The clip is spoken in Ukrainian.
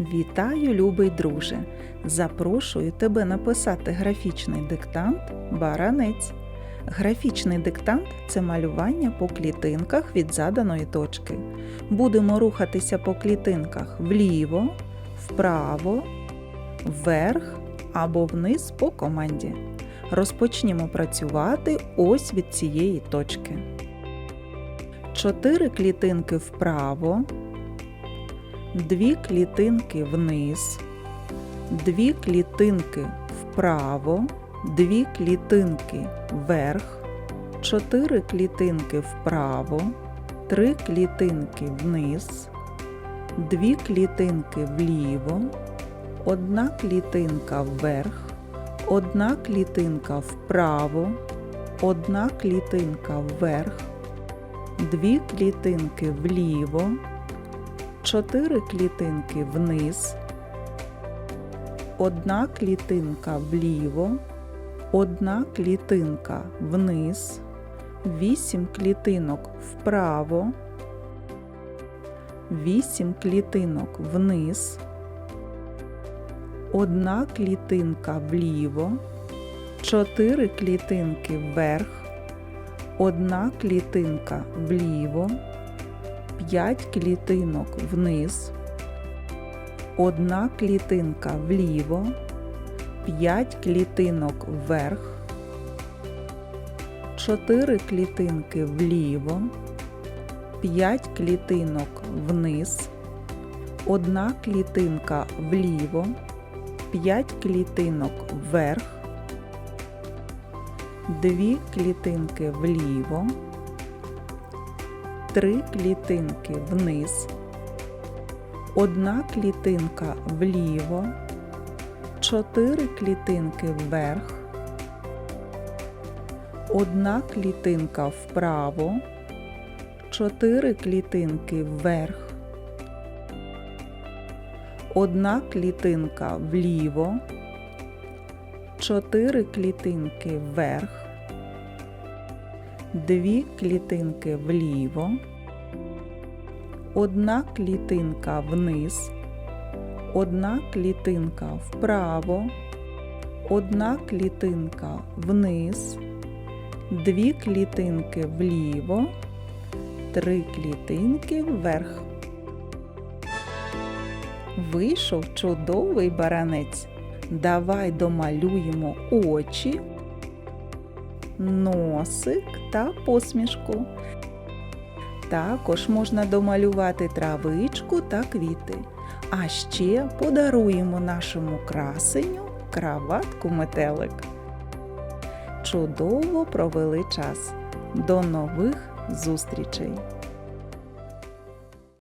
Вітаю, любий друже! Запрошую тебе написати графічний диктант Баранець. Графічний диктант це малювання по клітинках від заданої точки. Будемо рухатися по клітинках вліво, вправо, вверх або вниз по команді. Розпочнімо працювати ось від цієї точки. Чотири клітинки вправо, дві клітинки вниз, дві клітинки вправо, дві клітинки вверх, чотири клітинки вправо, три клітинки вниз, дві клітинки вліво, одна клітинка вверх, одна клітинка вправо, одна клітинка вверх, дві клітинки вліво, чотири клітинки вниз, одна клітинка вліво, одна клітинка вниз, вісім клітинок вправо, вісім клітинок вниз, одна клітинка вліво, чотири клітинки вверх, одна клітинка вліво, п'ять клітинок вниз, одна клітинка вліво, п'ять клітинок вверх, чотири клітинки вліво, п'ять клітинок вниз, одна клітинка вліво, п'ять клітинок вверх, дві клітинки вліво, три клітинки вниз, одна клітинка вліво, чотири клітинки вверх, одна клітинка вправо, чотири клітинки вверх, одна клітинка вліво, чотири клітинки вверх, дві клітинки вліво, одна клітинка вниз, одна клітинка вправо, одна клітинка вниз, дві клітинки вліво, три клітинки вверх. Вийшов чудовий баранець. Давай домалюємо очі, носик та посмішку. Також можна домалювати травичку та квіти. А ще подаруємо нашому красеню краватку метелик. Чудово провели час. До нових зустрічей!